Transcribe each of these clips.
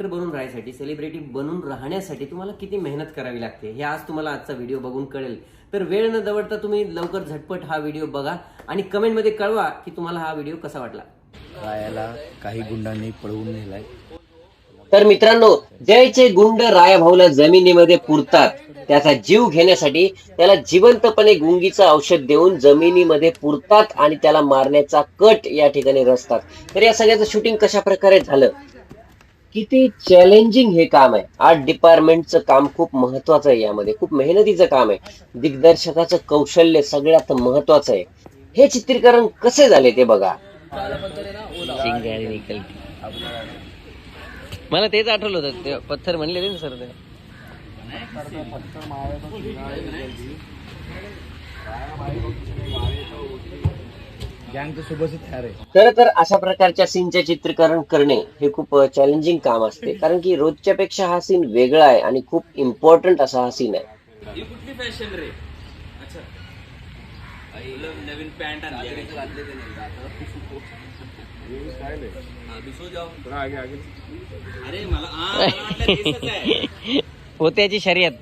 Actor बनून राहण्यासाठी celebrity बनून राहण्यासाठी तुम्हाला किती मेहनत करावी लागते हे आज तुम्हाला आजचा व्हिडिओ बघून कळेल. तर वेळ न दवडता तुम्ही लवकर झटपट हा व्हिडिओ बघा आणि कमेंटमध्ये कळवा की तुम्हाला हा व्हिडिओ कसा वाटला. रायाला काही गुंडांनी पळवून नेलाय. तर मित्रांनो जयचे गुंड राया भाऊला जमिनीमध्ये पुरतात. त्याचा जीव घेण्यासाठी त्याला जिवंतपणे गुंगीचं औषध देऊन जमिनीमध्ये पुरतात आणि त्याला मारण्याचा कट या ठिकाणी रचतात. तर या सगळ्याचं शूटिंग कशा प्रकारे झालं? किती चॅलेंजिंग हे काम आहे. आर्ट डिपार्टमेंटचं काम खूप महत्वाचं आहे यामध्ये. खूप मेहनतीचं काम आहे. दिग्दर्शकाचं कौशल्य सगळ्यात महत्वाचं आहे. हे चित्रीकरण कसे झाले ते बघा. मला तेच आठवलं होतं. ते पत्थर म्हणले ना सर ते. पत्थर तर सुबह से तयार आहे खरं तर अशा प्रकारच्या सीनचे चित्रीकरण करणे हे खूप चॅलेंजिंग काम असते. कारण की रोजच्या पेक्षा हा सीन वेगळा आहे आणि खूप इम्पॉर्टंट असा हा सीन आहे. कुठली फॅशन रे? अच्छा. नवीन पॅन्ट हा, अरे मला होत्याची शर्यत.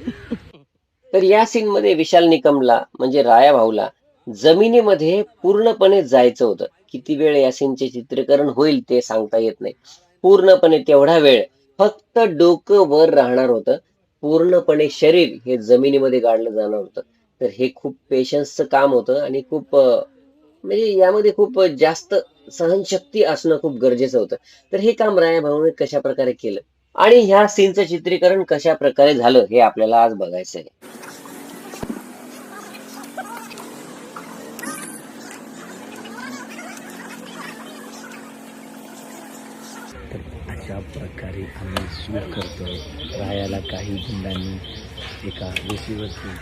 तर या सीन मध्ये विशाल निकमला म्हणजे राया भाऊला जमिनीमध्ये पूर्णपणे जायचं होतं. किती वेळ यासीनचे चित्रीकरण होईल ते सांगता येत नाही. पूर्णपणे तेवढा वेळ फक्त डोकं वर राहणार होतं. पूर्णपणे शरीर हे जमिनीमध्ये गाडलं जाणार होतं. तर हे खूप पेशन्सचं काम होतं आणि खूप म्हणजे यामध्ये खूप जास्त सहनशक्ती असणं खूप गरजेचं होतं. तर हे काम राया भाऊने कशा प्रकारे केलं? आणि ह्या सीनचं चित्रीकरण कशा प्रकारे झालं हे आपल्याला आज बघायचं आहे आम्ही शूट करतोय. रायाला काही गुंडांनी एका वेशीवरती.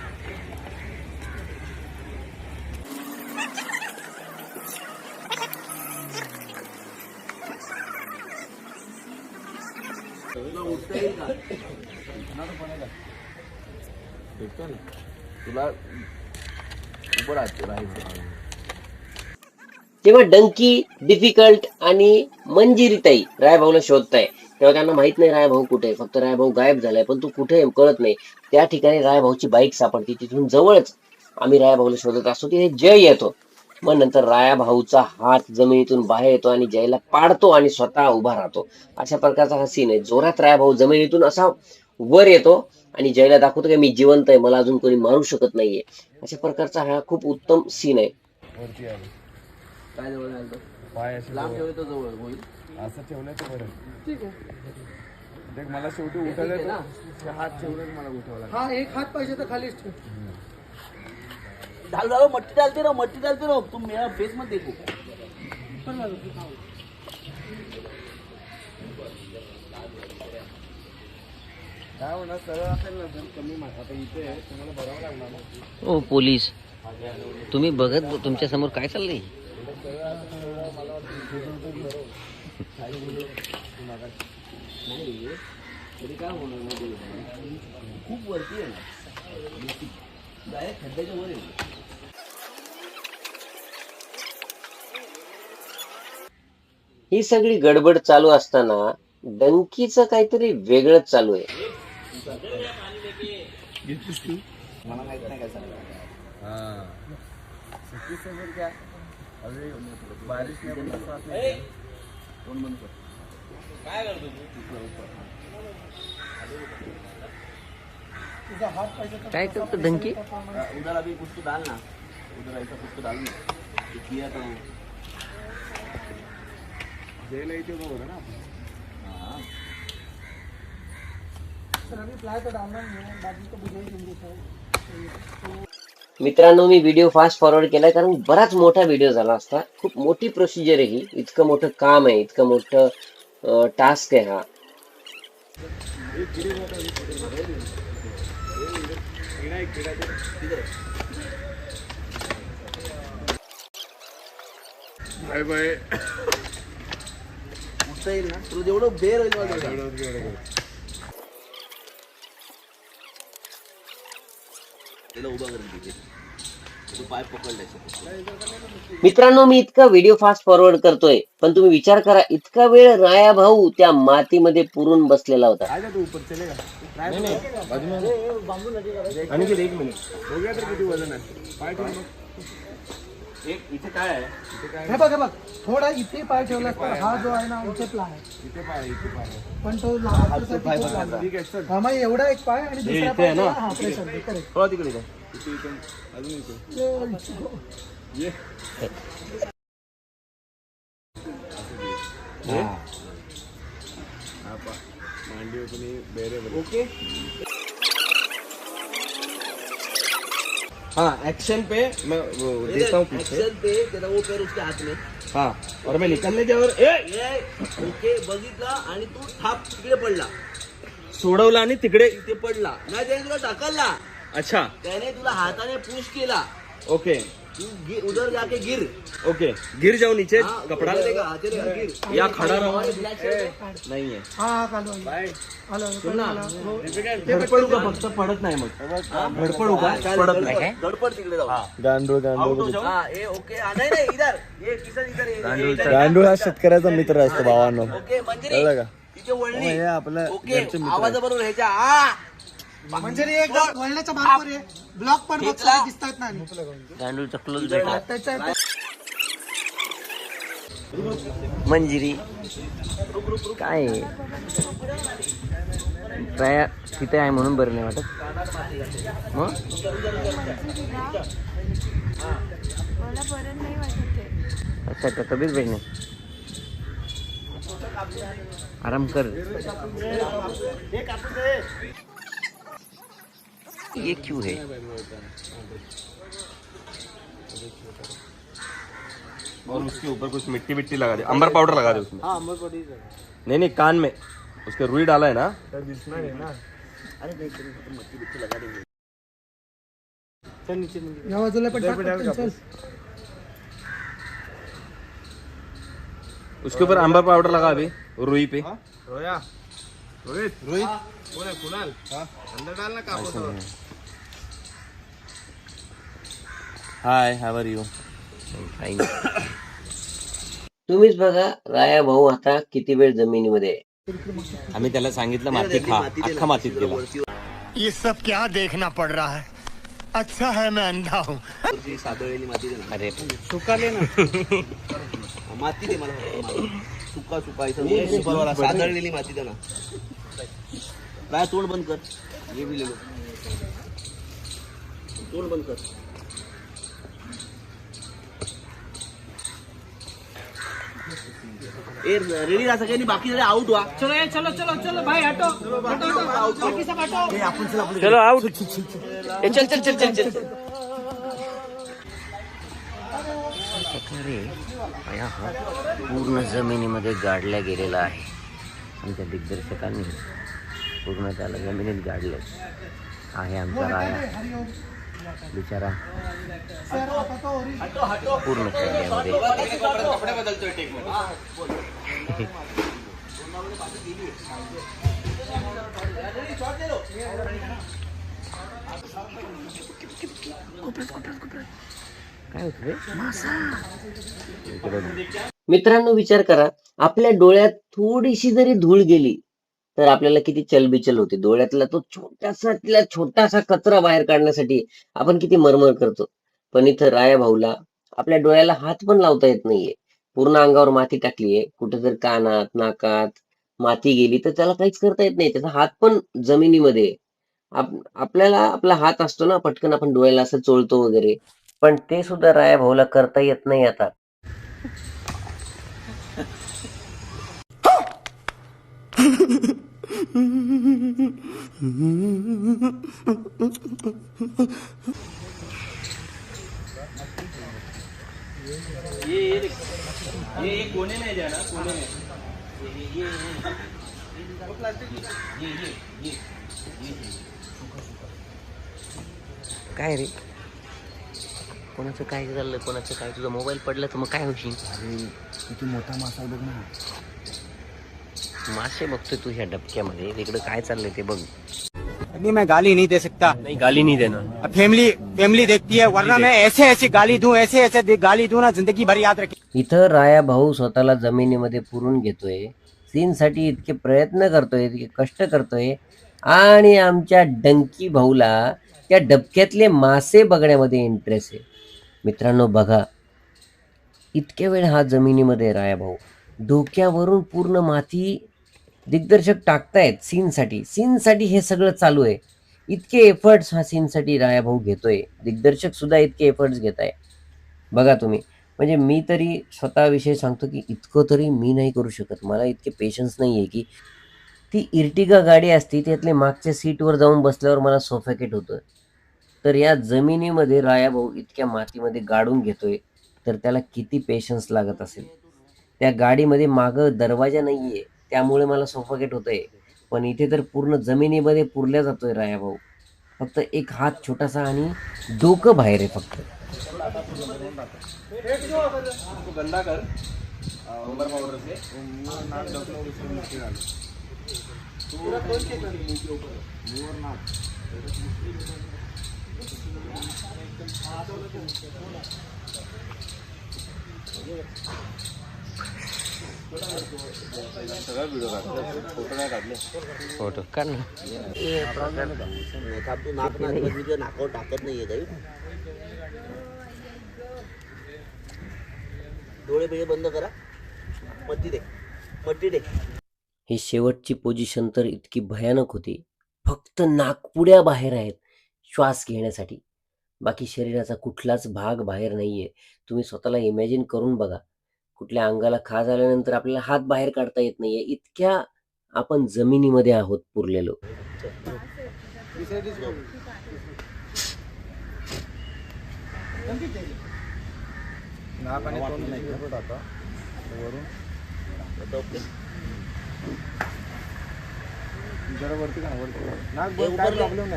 तेव्हा डंकी डिफिकल्ट आणि मंजिरीताई रायभाऊला शोधताय. तेव्हा त्यांना माहीत नाही रायभाऊ कुठे फक्त रायभाऊ गायब झालाय पण तू कुठे कळत नाही. त्या ठिकाणी रायभाऊची बाईक सापडते. तिथून जवळच आम्ही रायभाऊला शोधत असतो. तिथे जय येतो. मग नंतर राया भाऊचा हात जमिनीतून बाहेर येतो आणि जयला पाडतो आणि स्वतः उभा राहतो. अशा प्रकारचा हा सीन आहे. जोरात राया भाऊ जमिनीतून असा वर येतो आणि जयला दाखवतो की मी जिवंत आहे. मला अजून कोणी मारू शकत नाहीये. अशा प्रकारचा हा खूप उत्तम सीन आहे. काय जवळ आलं? पाय असे लांब जवळ- ठेवतो जवळ होईल. असं ठेवलं तर बरं. ठीक आहे. देख मला शेवटी उठायला ना? तर हात ठेवलं मला उठवायला हा एक हात पाहिजे तर खालीच ठेव. डाल डालो मट्टी डालते रहो मट्टी डालते रहो तुम मेरा फेस मत देखो. काय होणार सरळ असेल ना कमी मा- आता इथे आहे, तुम्हाला भरावं लागणार ना. ओ पोलीस. तुम्ही बघत तुमच्यासमोर काय चाललंय? तरी काय होणार नाही खूप वरती आहे ना डायरेक्ट खड्ड्याच्या वर आहे ही सगळी गडबड चालू असताना डंकीचं काहीतरी वेगळंच चालू आहे. मला माहीत नाही काय सांगणार हाँ. सुट्टी से फिर क्या अभी बारिश में अपना साथ नहीं कोण म्हणतो काय करतो तू? तुझा हात पाहिजे तर काय करतो डंकी? उधर अभी कुछ तो डालना। उधर ऐसा कुछ तो डालना। तो किया तो जेल इथे उभं होतं ना आपण हाँ। सर अभी फ्लाई तो डालना नहीं है बाकी तो बुझाई देंगे सर। मित्रांनो मी व्हिडिओ फास्ट फॉरवर्ड केलाय कारण बराच मोठा व्हिडिओ झाला असता. खूप मोठी प्रोसिजर आहे ही. इतकं मोठं काम आहे इतकं मोठं टास्क आहे हा. Bye bye. उठता येईल ना. तुला जेवढं बेर होईल. मला तेवढं. तिला उभा करून तिथे तू पाय पकडलाय मित्रांनो मी इतका व्हिडिओ फास्ट फॉरवर्ड करतोय पण तुम्ही विचार करा इतका वेळ राया भाऊ त्या मातीमध्ये पुरून बसलेला होता. आजा तू ऊपर चलेगा नाही नाही बाजू में आणि किती एक मिनिट. बघूया तर किती वजन आहे. पाय. एक इथे काय आहे? इथे काय हे बघ हे बघ. थोडा इथे पाय ठेवला तर हा जो आहे. ना उचपला आहे. इथे पाय आहे, इथे पाय आहे. पण तो लहान तिथे चालला. ठीक आहे चल. हा मग एवढा एक पाय आणि दुसरा पाय हा प्रेशर दे थोडा तिकडे जा. इथे इथे. अजून इथे. ये ये. हा? पा. मांडी बेरे ओके. हाँ एक्शन पे मैं वो देता हूँ पीछे। Action पे तेरा वो पैर उसके हाथ में। हाँ और मैं निकलने के और ए! ये ओके बघितला आणि तू थाप तिकडे पडला. सोडवला आणि तिकडे तिथे पडला. नाही त्याने तुला ढकलला. अच्छा. त्याने तुला हाताने पुश केला. ओके गिर उधर जाके गिर. ओके गिर जाओ नीचे हाँ, कपड़ा। गिर. या खड़ा रहो. नहीं है। हा हा. धडपडू का फक्त पडत नाही मग. धडपडू का पडत नाही. धडपड तिकडे गांडूळ गांडूळ हो. हा हा. गांडूळ हा शेतकऱ्याचा मित्र असतो भावांनो. कळलं का? हे आवाजाबरोबर ह्याच्या आ म्हणजे रे एक वळण्याचा मार्ग रे ब्लॉक पण बघ सगळे दिसतात ना त्याच्या मंजिरी. काय आहे? राया तिथे आहे म्हणून बरं नाही वाटत. मग? मला बरं नाही वाटत आहे अच्छा अच्छा तब्येत बरी नाही. आराम कर. ये क्यों है? और उसके ऊपर कुछ मिट्टी मिट्टी लगा दे अंबर पाउडर लगा दे उसमें। अंबर नहीं नहीं कान में उसके रुई डाला है ना। पण टाक उसके ऊपर अंबर पाउडर लगा अभी रुई पे। Hi how are you fine. तुम्हीच बघा राया भाऊ आता किती वेळ जमिनीमध्ये आहे. आम्ही त्याला सांगितलं माती खा. अख्खा मातीत गेला. ये सब क्या देखना पड़ रहा है? अच्छा है मैं अंधा हूँ। सादळलेली माती दे ना अरे हा, माती दे मला. फक्त माती. सुका सुका इथं सुपावाला सादळलेली माती दे ना काय तोंड बंद कर. ये भी ले लो तोंड बंद कर. ए रेडी राहा सगळ्यांनी बाकी सगळे आउट व्हा. चलो ए, चलो चलो चलो भाई हटो. हटो, हटो. बाकी सब हटो. चलो आउट ए, चल. चल चल चल चल. प्रकारे पाया हा पूर्ण जमिनीमध्ये गाडल्या गेलेला आहे. आमच्या दिग्दर्शकांनी पूर्ण त्याला जमिनीत गाडलं. आहे आमचा राया बिचारा सर आता तो ओरिजिनल पूर्ण खेळण्यामध्ये. काय होत रे? मित्रांनो विचार करा. आपल्या डोळ्यात थोडीशी जरी धूळ गेली तर आपल्याला किती चलबिचल होते. डोळ्यातला तो छोटासा तिला छोटासा कचरा बाहेर काढण्यासाठी आपण किती मरमर करतो. पण इथं राया भाऊला आपल्या डोळ्याला हात पण लावता येत नाहीये. पूर्ण अंगावर माती टाकलीये. कुठे जर कानात नाकात माती गेली तर त्याला काहीच करता येत नाही. त्याचा हात पण जमिनीमध्ये. आपल्याला आपला हात असतो ना पटकन आपण डोळ्याला असं चोळतो वगैरे. पण ते सुद्धा राया भाऊला करता येत नाही आता. काय रे? कोणाचं काय झालं कोणाचं काय? तुझा मोबाईल पडला तर मग काय होशील? किती मोठा मासा बघ ना. मासे बघतोय तू ह्या डबक्यामध्ये. तिकडे काय चाललंय ते बघ. नहीं मैं गाली नहीं दे सकता। नहीं गाली नहीं देना फैमिली फैमिली देखती है वरना मैं ऐसे ऐसे गाली दूं ऐसे ऐसे दे- गाली दूं ना जिंदगी भर याद रखे। इथं राया भाऊ स्वतःला जमिनीमध्ये पुरून घेतोय सीनसाठी इतके प्रयत्न करतोय इतके कष्ट करतोय आणि आमच्या डंकी भाऊला त्या डबक्यातले मासे बघण्यामध्ये इंटरेस्ट आहे. मित्रांनो बघा. इतक्या वेळ हा जमिनीमध्ये राया भाऊ. डोक्यावरून पूर्ण माती दिग्दर्शक टाकतायत सीनसाठी सीनसाठी हे सगळं चालू आहे. इतके एफर्ट्स हा सीनसाठी राया भाऊ घेतोय. दिग्दर्शक सुद्धा इतके एफर्ट्स घेत आहे बघा तुम्ही. म्हणजे मी तरी स्वतःविषयी सांगतो की इतकं तरी मी नाही करू शकत. मला इतके पेशन्स नाही आहे की ती इर्टिगा गाडी असती त्यातले मागच्या सीटवर जाऊन बसल्यावर मला सोफॅकेट होतं तर या जमिनीमध्ये राया भाऊ इतक्या मातीमध्ये गाडून घेतोय तर त्याला किती पेशन्स लागत असेल? त्या गाडीमध्ये मागं दरवाजा नाही आहे त्यामुळे मला सोफाकेट आहे पण इथे तर पूर्ण जमिनीमध्ये पुरल्या जातोय राया भाऊ. फक्त एक हात छोटासा आणि डोकं बाहेर आहे फक्त. गंदा कर उमर पाउडर से सगळा व्हिडिओ फोटो नाही काढले फोटो काढ ना. नाकावर टाकत नाहीये काही डोळे बिळे बंद करा मट्टी दे मट्टी दे ही शेवटची पोझिशन तर इतकी भयानक होती. फक्त नागपुड्या बाहेर आहेत. श्वास घेण्यासाठी. बाकी शरीराचा कुठलाच भाग बाहेर नाहीये. तुम्ही स्वतःला इमॅजिन करून बघा. कुठल्या अंगाला खाज आल्यानंतर आपल्याला हात बाहेर काढता येत नाहीये. इतक्या आपण जमिनीमध्ये आहोत पुरलेलो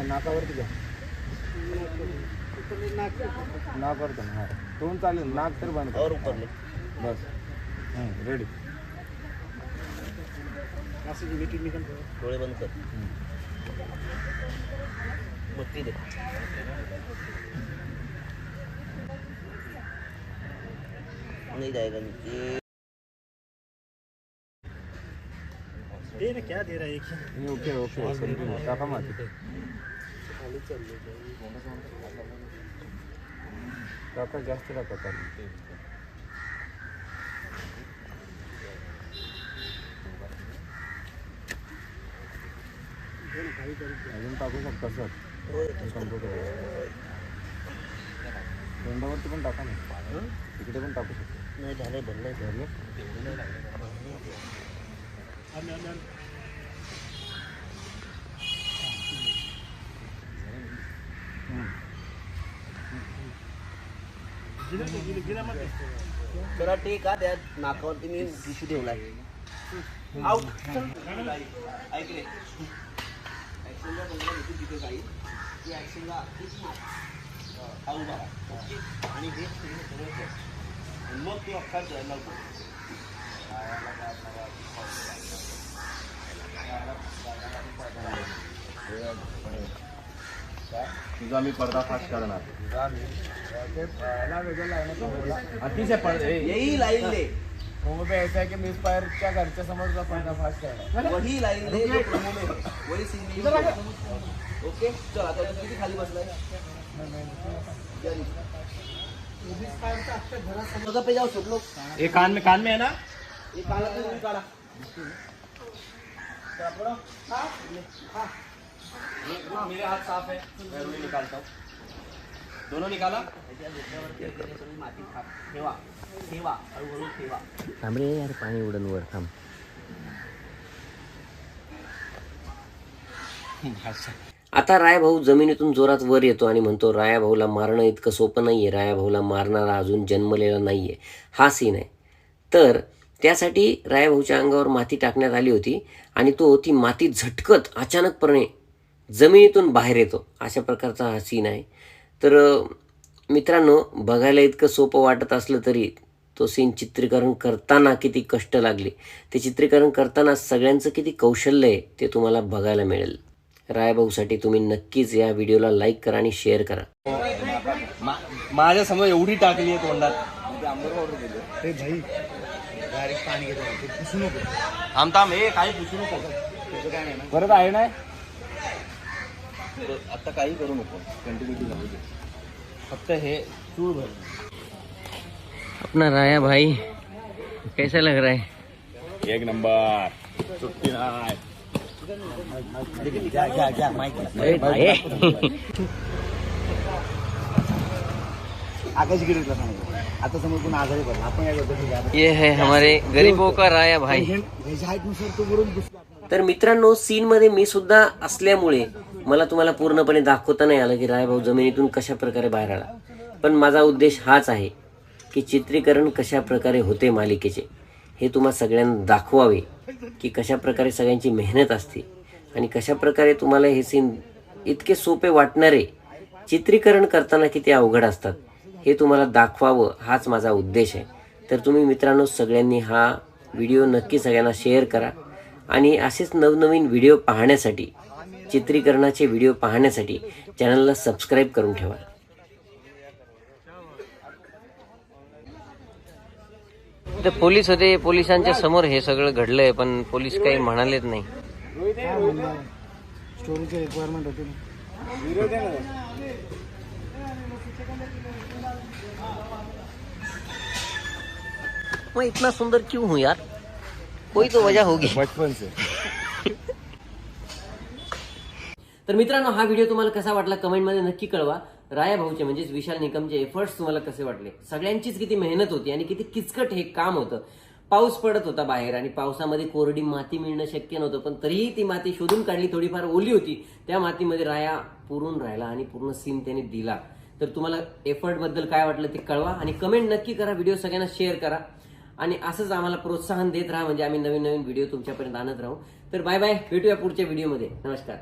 नाकावरती घ्या. नाक वरती हा. तोंड चालेल नाक तर बंद कर. बस. रेडी डोळे बंद कर. मट्टी दे. नहीं जाएगा नीचे ओके ओके टाका माती. टाका जास्त टाका चालेल अजून टाकू शकता सर कम्प्युटर तोंडावरती पण टाका ना. तिकडे पण टाकू शकतो. नाही झालंय भरलंय. झालं जरा टेक हा त्या नाकावरती मी टिशू ठेवलाय. आउट ऐक रे. भेटू तिथे काही तू ऍक्शनला हा उभा आणि हे सगळं मग तू अख्खा जायला तुझा मी पर्दाफाश करणार. अतिशय पड ए, यही ले. प्रोमो पे ऐसा है कि मिस फायरच्या घरच्या समोरचा पर्दाफाश करणार. वही लाइन ले जो प्रोमो में. वही सीन में use करो. ओके चल आता किती खाली बसलाय या नीचे. जगह पे जाओ सब लोग ए कान में कान में है ना? ये काला तो नहीं काढ़ा चला पड़ो हाँ हाँ? ये मेरे हाथ साफ है मैं रुई निकालता हूँ दोनों निकाला माती ठेवा ठेवा हळूहळू ठेवा थांब रे यार पाणी उडन वर थांब. आता राया भाऊ जमिनीतून जोरात वर येतो आणि म्हणतो राया भाऊला मारणं इतकं सोपं नाहीये राया भाऊला मारणारा अजून जन्मलेला नाहीये. हा सीन आहे. तर त्यासाठी राया भाऊच्या अंगावर माती टाकण्यात आली होती आणि तो ती माती झटकत अचानकपणे जमिनीतून बाहेर येतो. अशा प्रकारचा हा सीन आहे. तर मित्रांनो बघायला इतकं सोपं वाटत असलं तरी तो सीन चित्रीकरण करताना किती कष्ट लागले. ते चित्रीकरण करताना सगळ्यांचं किती कौशल्य आहे ते तुम्हाला बघायला मिळेल. रायभाऊसाठी तुम्ही नक्कीच या व्हिडिओला लाईक करा आणि शेअर करा. माझ्यासमोर एवढी टाकली आहे तोंडात. ते भाई डायरेक्ट पाणी घेतो. ते पुसू नको. थांब थांब. हे काही पुसू नको. त्याचं काय नाही ना? परत आहे ना? आता काही करू नको. कंटिन्युटी जाऊ दे. फक्त हे चूळ भर. अपना राया भाई कैसा लग रहा है? एक नंबर. सुट्टी नाही. अरे भाई। आकाश गिरीला सांगतो. आता समोर कोण आजारी पडला. आपण काय करतो ठीक आहे ये है हमारे गरीबों का राया भाई। तर मित्रांनो सीन मध्ये मी सुद्धा असल्यामुळे मला तुम्हाला पूर्णपणे दाखवता नाही आलं की रायभाऊ जमिनीतून कशा प्रकारे बाहेर आला. पण माझा उद्देश हाच आहे की चित्रीकरण कशा प्रकारे होते मालिकेचे हे तुम्हा सगळ्यांना दाखवावे की कशा प्रकारे सगळ्यांची मेहनत असते आणि कशा प्रकारे तुम्हाला हे सीन इतके सोपे वाटणारे चित्रीकरण करताना किती अवघड असतात हे तुम्हाला दाखवावं हाच माझा उद्देश आहे. तर तुम्ही मित्रांनो सगळ्यांनी हा व्हिडिओ नक्की सगळ्यांना शेअर करा आणि असेच नवनवीन व्हिडिओ पाहण्यासाठी चित्रीकरणाचे व्हिडिओ पाहण्यासाठी चॅनलला सबस्क्राईब करून ठेवा. ते पोलीस होते पोलिसांच्या समोर हे सगळं घडलंय पण पोलीस काही म्हणालेच नाही. स्टोरीची रिक्वायरमेंट होती ना मैं इतना सुंदर क्यों हूँ यार? कोई तो वजह होगी। बचपन से। तर मित्रांनो हा व्हिडिओ तुम्हाला कसा वाटला कमेंटमध्ये नक्की कळवा. राया भाऊचे म्हणजेच विशाल निकमचे एफर्ट्स तुम्हाला कसे वाटले? सगळ्यांचीच किती मेहनत होती आणि किती किचकट हे काम होतं. पाऊस पडत होता बाहेर आणि पावसामध्ये कोरडी माती मिळणं शक्य नव्हतं पण तरीही ती माती शोधून काढली थोडीफार ओली होती. त्या मातीमध्ये राया पुरून राहिला आणि पूर्ण सीन त्याने दिला. तर तुम्हाला एफर्टबद्दल काय वाटलं ते कळवा आणि कमेंट नक्की करा व्हिडिओ सगळ्यांना शेअर करा. आणि असंच आम्हाला प्रोत्साहन देत राहा म्हणजे आम्ही नवीन नवीन व्हिडिओ तुमच्यापर्यंत आणत राहू. तर बाय बाय भेटूया पुढच्या व्हिडिओमध्ये नमस्कार.